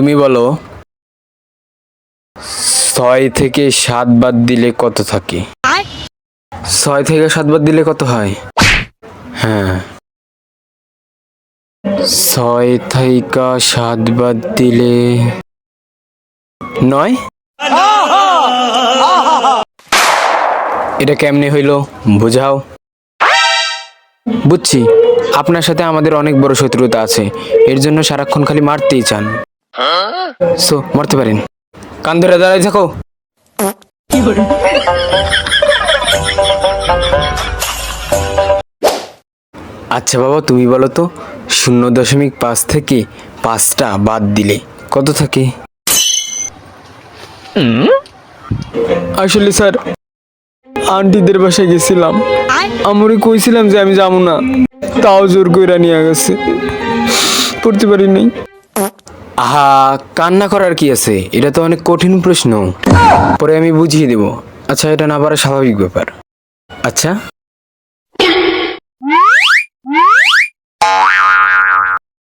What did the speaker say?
তুমি বলো ছয় থেকে সাত বাদ দিলে কত থাকে? ছয় থেকে সাত বাদ দিলে কত হয়? হ্যাঁ। ছয় থেকে সাত বাদ দিলে নয়? এটা কেমনে হইল? বুঝাও। বুঝছি আপনার সাথে আমাদের অনেক বড় শত্রুতা আছে এর জন্য সারাক্ষণ খালি মারতেই চান। মরতে পারেন। কান ধরে দাঁড়াই থাকো। আচ্ছা বাবা, তুমি বলো তো, শূন্য দশমিক পাঁচ থেকে পাঁচটা বাদ দিলে কত থাকে? আসলে স্যার, আন্টিদের বাসায় গেছিলাম। আমরে কইছিলাম যে আমি যাব না। তাও জোর কইরা নিয়ে গেছে। পড়তে পারি নাই। আহা, কান্না করার কি আছে? এটা তো অনেক কঠিন প্রশ্ন। পরে আমি বুঝিয়ে দেব। আচ্ছা এটা না পারা স্বাভাবিক ব্যাপার। আচ্ছা?